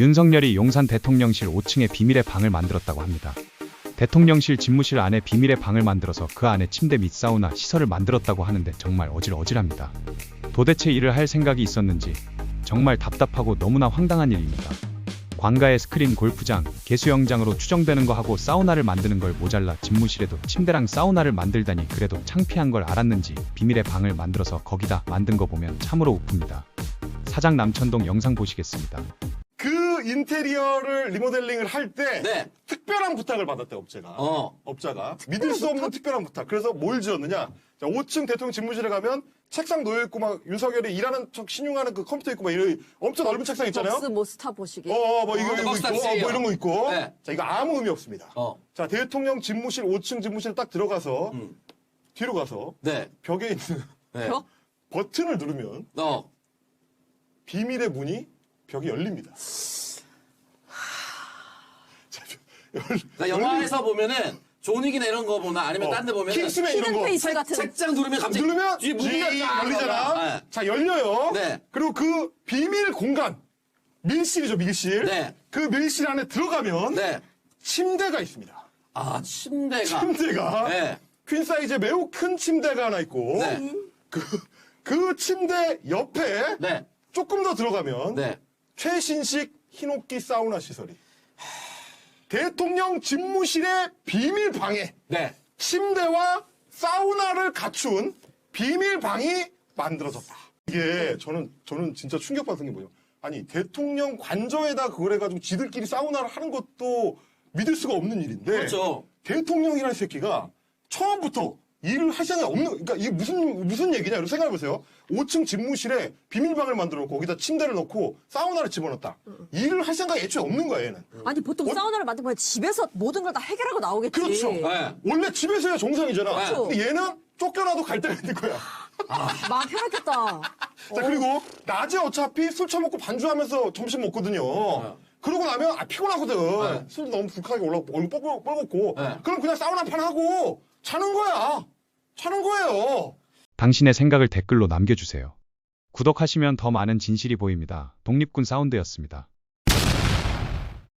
윤석열이 용산 대통령실 5층에 비밀의 방을 만들었다고 합니다. 대통령실 집무실 안에 비밀의 방을 만들어서 그 안에 침대 및 사우나 시설을 만들었다고 하는데 정말 어질어질합니다. 도대체 일을 할 생각이 있었는지 정말 답답하고 너무나 황당한 일입니다. 관가의 스크린 골프장, 개수영장으로 추정되는 거 하고 사우나를 만드는 걸 모자라 집무실에도 침대랑 사우나를 만들다니 그래도 창피한 걸 알았는지 비밀의 방을 만들어서 거기다 만든 거 보면 참으로 우픕니다. 사장 남천동 영상 보시겠습니다. 그 인테리어를 리모델링을 할 때 네. 특별한 부탁을 받았대 업체가. 어. 업자가 믿을 수 없는 특별한 부탁. 그래서 뭘 지었느냐? 자, 5층 대통령 집무실에 가면 책상 놓여 있고 막 윤석열이 일하는 척 신용하는 그 컴퓨터 있고 막 이런 엄청 넓은 책상 있잖아요. 벅스 뭐 스타 보시기. 어, 어, 뭐 이거, 이거 박스 있고, 어. 뭐 이런 거 있고. 네. 자, 이거 아무 의미 없습니다. 어. 자, 대통령 집무실 5층 집무실 딱 들어가서 음. 뒤로 가서 네. 벽에 있는 네. 벽? 버튼을 누르면 어. 비밀의 문이 벽이 열립니다. 나 영화에서 보면은 존윅이나 이런 거 보나 아니면 어. 딴 데 보면은 킹스맨 이런 거. 히든페이스 같은. 책장 누르면 갑자기 누르면 뒤에 문이 열리잖아. 네. 자 열려요. 네. 그리고 그 비밀 공간 밀실이죠 밀실. 네. 그 밀실 안에 들어가면 네. 침대가 있습니다. 아 침대가. 침대가 네. 퀸 사이즈의 매우 큰 침대가 하나 있고 네. 그, 그 침대 옆에 네. 조금 더 들어가면 네. 최신식 흰옥기 사우나 시설이 대통령 집무실의 비밀 방에 네. 침대와 사우나를 갖춘 비밀 방이 만들어졌다. 이게 저는 저는 진짜 충격받은 게 뭐예요? 아니 대통령 관저에다 그걸 해가지고 지들끼리 사우나를 하는 것도 믿을 수가 없는 일인데 그렇죠. 대통령이라는 새끼가 처음부터 일을 할 생각이 없는 그러니까 이게 무슨 무슨 얘기냐 이렇게 생각해 보세요. 5층 집무실에 비밀방을 만들어 놓고 거기다 침대를 넣고 사우나를 집어넣었다. 일을 할 생각이 애초에 없는 거야 얘는. 아니 보통 사우나를 만들면 집에서 모든 걸 다 해결하고 나오겠지. 그렇죠. 네. 원래 집에서야 정상이잖아. 그렇죠. 근데 얘는 쫓겨나도 갈 데가 있는 거야. 마음 편했겠다. 자, 그리고 낮에 어차피 술 처먹고 반주하면서 점심 먹거든요. 그러고 나면 아, 피곤하거든. 네. 술도 너무 불쾌하게 올라오고 얼굴 뻘겋- 뻘겋고. 네. 그럼 그냥 사우나 한판 하고 자는 거야. 자는 거예요. 당신의 생각을 댓글로 남겨주세요. 구독하시면 더 많은 진실이 보입니다. 독립군 사운드였습니다.